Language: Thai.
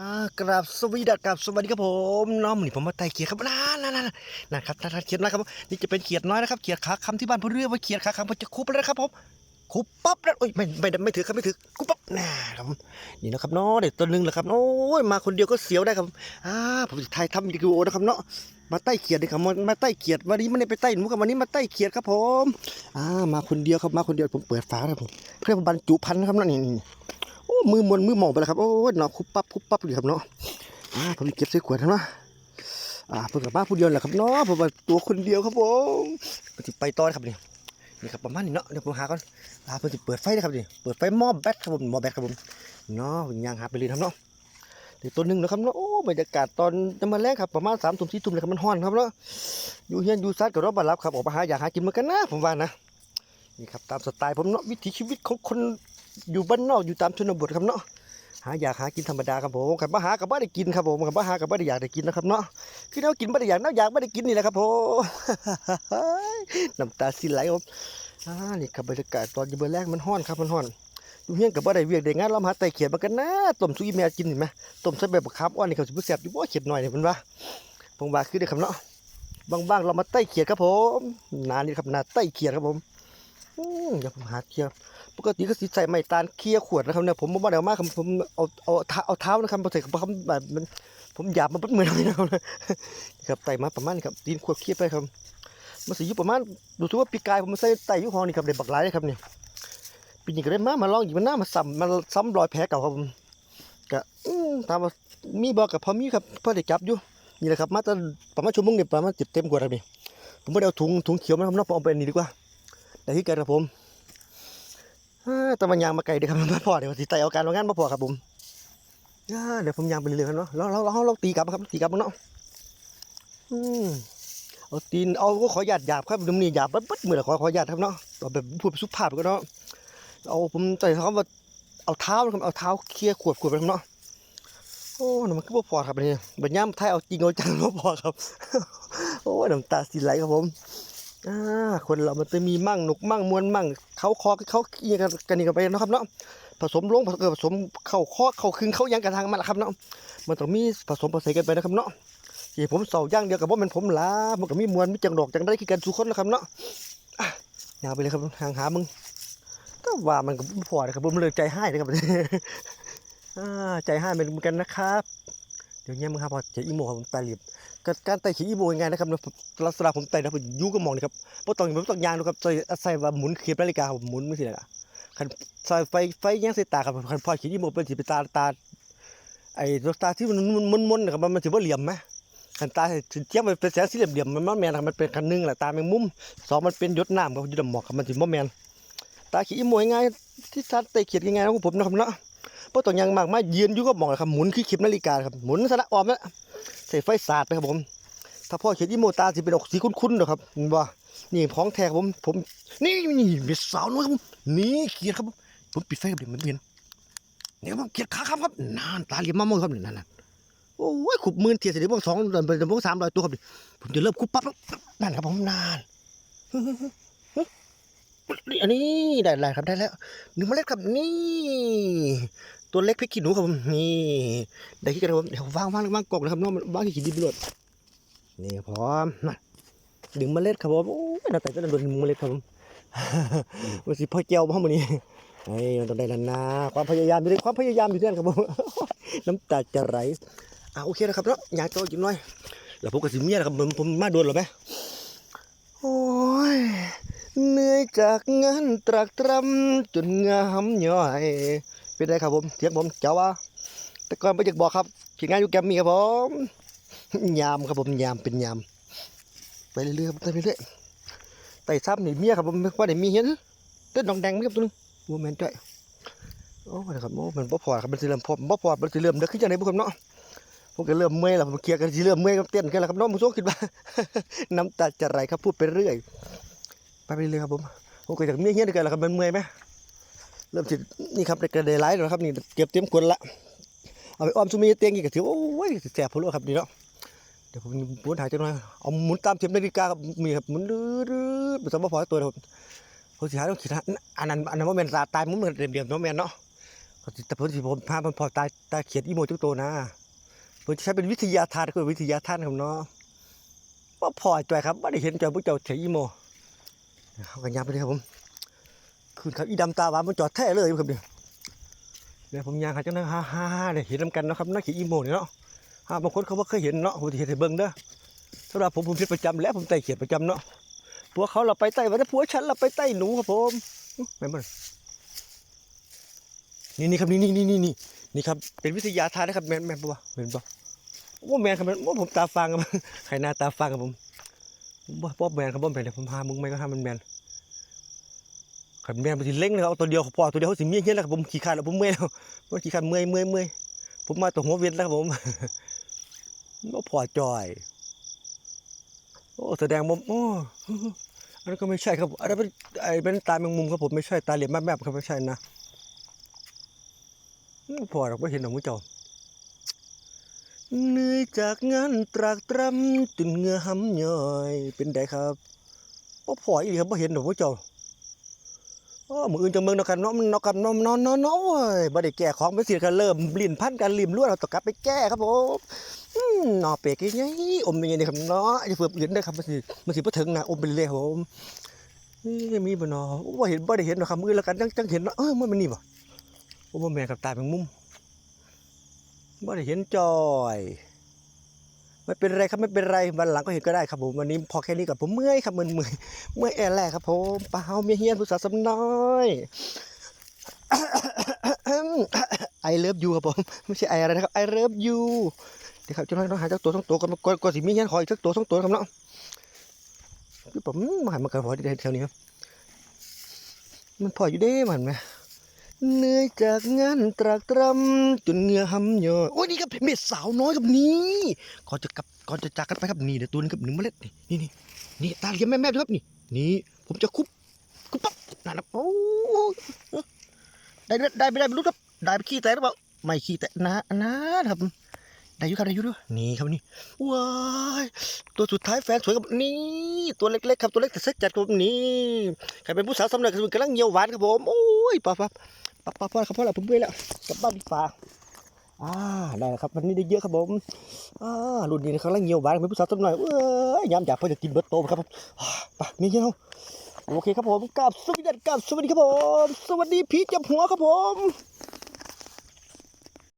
อ่ากราบสวีดัสกราบสวัสดีครับผมน้องหนี่ผมมาไต่เขียดครับนั่นนั่นนั่นนะครับท่านเขียดนะครับนี่จะเป็นเขียดน้อยนะครับเขียดขาคำที่บ้านผมเรียกว่าเขียดขาคำผมจะคุบแล้วครับผมคุบปั๊บแล้วโอ้ยไม่ไม่ไม่ถือครับไม่ถือคุบปั๊บน่าครับผมนี่นะครับเนาะเด็กตัวหนึงแหละครับโอ้ยมาคนเดียวก็เสียวได้ครับอ่าผมจะถ่ายทำวิดีโอนะครับเนาะมาไต่เขียดเลยครับมามาไต่เขียดวันนี้ไม่ได้ไปไต่หนูครับวันนี้มาไต่เขียดครับผมอ่ามาคนเดียวครับมาคนเดียวผมเปิดฝาครับผมเพื่อบรรจุพันธุ์นะครับนาะนี่นี่ โอ้มือมวนมือหมองไปแล้วครับโอ้ยเนาะคุบปั๊บคุบปั๊บเลยครับเนาะอ่าผมเก็บใส่ขวดนะเนาะอ่าเพิ่งกลับบ้านผู้เดียวแหละครับเนาะผมว่าตัวคนเดียวครับผมผมจะไปต่อครับนี่นี่ครับประมาณนี้เนาะเดี๋ยวผมหาก่อนอ่าผมจะเปิดไฟนะครับนี่เปิดไฟหม้อแบตครับผมหม้อแบตครับผมเนาะย่างหาไปเลยครับเนาะเดี๋ยวตัวหนึ่งนะครับเนาะโอ้บรรยากาศตอนจะมาแรกครับประมาณสามทุ่มสี่ทุ่มเลยครับมันฮ้อนครับเนาะอยู่เฮียนอยู่ซัดกับรอบบัรับครับออกมาหาอยากหากินเหมือนกันนะผมว่านะนี่ครับตามสไตล์ผมเนาะวิถีชีวิตของคน อยู่บ้านนอกอยู่ตามชนบทครับเนาะหาอยากหากินธรรมดาครับผมกับมาหากับบ้าได้กินครับผมกับมาหากับบ้าได้อยากได้กินนะครับเนาะคือเรากินบ้าได้อยากเราอยากบ้าได้กินนี่แหละครับผมน้ำตาสิไหลครับอ่านี่ครับบรรยากาศตอนอยู่เบอร์แรกมันห้อนครับมันห้อนอยู่เฮียงกับบ้าได้เวียกได้งานเรามาหาไต่เขียดมากันนะต้มซุยแม่กินเห็นไหมต้มใส่แบบบักคับอ้อนนี่เขาสิบแสบอยู่บ่เขียดหน่อยเนี่ยเพิ่นว่าผมว่าคือได้ครับเนาะบางๆเรามาไต่เขียดครับผมนานี่ครับนาไต่เขียดครับผม อืมเดี๋ยวผมหาเขียดปกติก็สิใส่ไม้ตาลเคี่ยขวดนะครับเนี่ยผมบ่ได้เอามาครับผมเอาเอาเท้าเอาเท้านะครับบ่ใส่กับคำแบบมันผมหยาบมาเป็นเหมือนเลยนะครับครับไต่มาประมาณนี้ครับตีนขวดเคี่ยไปครับมันสิอยู่ประมาณดูถือว่าปีกายผมใส่ไต่ยู่ห้องนี่ครับได้บักหลายเลยครับเนี่ยปีนี้ก็ได้มามาลองอีกมันหน้ามาซ้ำมาซ้ำรอยแผลเก่าครับผมก็ถามว่ามีบ่กับพอมีครับพอได้จับอยู่นี่แหละครับมาแต่ประมาณชั่วโมงเนี่ยประมาณเจ็บเต็มกว่าครับนี่ผมไม่ได้เอาถุงถุงเขียวมาทำนาะผมเอาไปนนี้ดีกว่า แต่ที่เกันครับผมต่มันยางมาไกลเดี๋ยวครับมาพอเดี๋ยวสิไต่เอาการเอางานมาพอครับผมเดี๋ยวผมยางไปเรื่อยๆเนาะแล้วเราเราเราตีกลับครับตีกลับเนาะเอาตีนเอาก็ขอหยาดหยาบครับดมนี่หยาบปั๊บมือละขอขอหยาดครับเนาะเอาแบบพูดสุภาพก็เนาะเอาผมใจเขาว่าเอาเท้าครับเอาเท้าเคลียร์ขวดขวดไปครับเนาะโอ้ยมันก็บ่พอครับอันนี่บัดย่ำไทยเอาจริงเอาจังบ่พอครับ โอ้ยน้ำตาสิไหลครับผม อ่าคนเรามันจะมีมั่งหนุกมั่งมวนมั่งเขาคอเขาเอียกันกันนี่กันไปนะครับเนาะผสมลงผสมผสมเข้าคอเข้าคึงเข้ายังกันทางมันละครับเนาะมันต้องมีผสมผสานกันไปนะครับเนาะที่ผมเสาย่างเดียวกับว่ามันผมลามันก็มีมวลมีจังดอกจังได้คือกันสุคนนะครับเนาะยาวไปเลยครับห่างหามึงก็ว่ามันก็บ่พอนะครับผมเลยใจให้นะครับอ่าใจให้เหมือนกันนะครับเดี๋ยวเนี้ยมึงครับพอจะอีโมครับผมตายหลีบ การไต่ขี่อีโมยังไงนะครับลักษณะผมไต่นะผมยูก็มองนี่ครับเพราะตอนผมต้องยางนะครับใส่ใส่ว่าหมุนเข็มนาฬิกาผมหมุนไม่ใช่ละคันใส่ไฟไฟแยังใส่ตาครับคันพอขี่อีโมเป็นสีเป็นตาตาไอ้ตัวตาที่มันมันมันนะครับมันมันถือว่าเหลี่ยมไหมคันตาเทียบมันเป็นแสงสีเหลี่ยมเหลี่ยมมันมันแมนครับมันเป็นคันหนึงแหละตาแมงมุมสองมันเป็นยศน้ำครับยศดำหมอกครับมันถือว่าแมนตาขี่อีโมยังไงที่ซัดไต่เขียดยังไงของผมนะครับเนาะเพราะตอนยางมากมายืนยู่ก็มองครับหมุนคือเข็มนาฬิกาครับหมุนสนะออมแล้ว ใส่ไฟสาดไปครับผม ถ้าพ่อเขียนอีโมตาสิเป็นออกสีคุ้นๆเด้อครับเห็นบ่นี่ของแท้ครับผม ผม นี่นี่มีสาวน้อยครับผมนี่เขียนครับผมผมปิดไฟครับเดี๋ยวมันเห็นเนี่ยครับผมเขียนขาครับครับนานตาเหลี่ยมมามองครับนั่นน่ะโอ้ยขุบมื่นเทียเสร็จเดี๋ยวพวกสองเดือนเป็นพวกสามร้อยตัวครับดิผมจะเริ่มคุบปั๊บนั่นครับผมนานอันนี้ได้แล้วครับได้แล้วหนึ่งเมล็ดครับนี่ ตัวเล็กพริกขี้หนูครับผมนี่ได้ขี้กันครับผมเดี๋ยวว่างวางวางกองนะครับน้องมันวางขี้ดินไปเลยนี่พร้อมนะดึงเมล็ดครับผมโอ้ยน่าแต่จะโดนดึงเมล็ดครับผมมันสิพ่อเจียวพ่อมันนี่ไอ้มันต้องได้แล้วนะความพยายามอยู่ด้วยความพยายามอยู่ด้วยครับผมน้ำตาจะไหลอะโอเคนะครับเนาะอยากโตกินหน่อยแล้วผมก็สิเมียนะครับผมผมมาโดนหรอไหมโอ้ยเหนื่อยจากงานตรากตรำจนงามย่อย เป็นไรครับผมเสียงผมเจ้าว่า แต่ก่อนไปอยากบอกครับขียนงานอยู่แกมมี่ครับผมยามครับผมยามเป็นยามไปเรื่อยๆครับไปเรื่อยๆไต่ซ้ำนี่เมียครับผมว่าได้มีเห็นเต้นดองแดงไหมครับตัวนึงวัวแมนจ้อยโอ้นะครับโอ้มันบ่พอครับมันสิเริ่มพอบ่พอมันสิเริ่มเด็กขึ้นจังได๋บ่ครับเนาะผมก็เริ่มเมื่อยแล้วผมเคลียร์กันสิเริ่มเมื่อยกับเต้นกันแล้วครับเน้องผู้ชมคิดว่าน้ำตาจะไหลครับพูดไปเรื่อยไปเรื่อยครับผมผมก็อยากเมียเฮียนกันแล้วครับมันเมื่อยไหม เริ่มสินี่ครับได้กระเดยไหลแล้วครับนี่เก็บเต็มขวดละเอาไปอ้อมซุมีเตียงอีกก็ถือว่าโอ้ยแสบพอรู้ครับนี่เนาะเดี๋ยวผมหมุนหายจังหน่อยเอาหมุนตามเข็มนาฬิกาครับมีครับหมุนรื้อๆสมบัติพอตัวเดียวผมสิหาต้องขีดอันนั้นอันนั้นว่าแมนตาตายมุ้งเหมือนเดียมๆเนาะแมนเนาะแต่เพิ่นสิผมพามันพอตายตายเขียดอีโมทุกตัวนะเพิ่นจะใช้เป็นวิทยาทานคือวิทยาทานครับเนาะบ่พอจ่อยครับบ่ได้เห็นจ่อยพวกเจ้าเขียอีโมเขากันยามไปเลยครับผม คืนครับอีดำตาหวานมันจอดแท้เลยครับเนี่ยเดี๋ยวผมย่างหาจังนั้นฮ่าฮ่าฮ่าเนี่ยเห็นนำกันนะครับนักเขียดอีโมนี่เนาะฮ่าบางคนเขาบ่เคยเห็นเนาะผมเห็นให้เบิ่งเด้อสำหรับผมผมเฮ็ดประจำและผมไต่เขียดประจำเนาะผัวเขาเราไปไต่วันนี้ผัวฉันเราไปไต่หนูครับผมอื้อแม่นนี่นี่ครับนี่นี่นี่นี่นี่นี่ครับเป็นวิทยาทานนะครับแมนแมนปะวะแมนปะว่าแมนครับแมนว่าผมตาฟังครับใครหน้าตาฟังครับผมว่าป๊อบแมนครับบ่แมนเดี๋ยวผมพามึงไม่ก็ทำมันแมน ขันแมนไปทีเล้งเลยครับเอาตัวเดียวพอตัวเดียวเขาสิเมียเงี้ยแล้วผมขี่ขาดแล้วผมเมื่อยแล้วผมขี่ขาดเมื่อยเมื่อยเมื่อยผมมาตัวหัวเวียนแล้วครับผมว่าพอจอย โอ้แสดงผมโอ้อันนั้นก็ไม่ใช่ครับอันนั้นเป็นไอ้เป็นตาแมงมุมครับผมไม่ใช่ตาเหลี่ยมแมบๆครับไม่ใช่นะพอเราไม่เห็นหนองมุ้เจ้าเหนื่อยจากงานตรากตรำจนเงือห้ำย่อย เป็นไดครับบ่พออีหลีครับบ่เห็นหนองมุ้เจ้า โอ้มืออื่นจังเมืองนาะกันเนาะมันเนาะกันนาะเนาะเนนาะโอ้ยบ่ได้แก้ของไปเสียกันเริ่มลิ้นพันกันริมล้วนเราต้องกลับไปแก้ครับผมอืมหนอเปรกยังไงอมยังไงนี่ครับเนาะอย่าเพิ่มเห็นได้ครับมันสิมันสิบ่ถึงนะอมไปเลยครับผมนี่มีบ่เนาะบ่าเห็นบ่ได้เห็นนาะครับมือแล้วกันจังจังเห็นเออมันมันนี่บ่โอ้บ่แม่นกับตายเป็นมุมบ่ได้เห็นจอย ไม่เป็นไรครับไม่เป็นไรวันหลังก็เห็นก็ได้ครับผมวันนี้พอแค่นี้ก่อนผมเมื่อยครับเมื่อยเมื่อยเมื่อยแอร์แรกครับผมเปล่าเมียเฮียนผู้สาวสำน้อยไอเลิฟยูครับผมไม่ใช่ไออะไรนะครับไอเลิฟยูเดี๋ยวครับจ้าหน้าที่ต้องหาเจ้าตัวสองตัวกันก่อนก่อนสิมีเฮียขออีกสักตัวสองตัวครับเนาะคือผมมาหันมากิดหัวที่แถวนี้ครับมันพออยู่เด้มันไหม เหนื่อยจากงานตรากตรำจนเหงื่อหำย่อยโอ้ยนี่ครับเม็ดสาวน้อยกับนี่ก่อนจะกลับก่อนจะจากกันไปครับนี่เดี๋ยวตัวนึงกับหนึ่งเมล็ดนี่นี่นี่นี่ตาเลี้ยงแม่แม่ด้วยครับนี่นี่ผมจะคุบคุบปั๊บนั่นนะโอ้ได้ได้ไม่ได้ไม่รู้ครับได้ไปขี้แตกหรือเปล่าไม่ขี้แตกนะนะครับได้ยู่ครับได้ยู่ด้วยนี่ครับนี่ว้ายตัวสุดท้ายแฟนสวยกับนี่ตัวเล็กๆครับตัวเล็กแต่เซ็ตจัดครับนี่ใครเป็นผู้สาวสำเร็จกำลังเยียวหวานครับผมโอ้ยป้าป้า ปับปับพ่อครับพ่อเราผมเบื่อแล้วกลับบ้านดีกว่าอ่าได้แล้วครับวันนี้ได้เยอะครับผมอ่ารุ่นนี้เขาลังเงียวหวานเป็นผู้สาวสักหน่อยเอ้ยยามอยากพอจะกินเบิร์ตโตครับผมไปมีเงี้ยโอเคครับผมกับสวัสดีกับสวัสดีครับผม สวัสดีพีจับหัวครับผม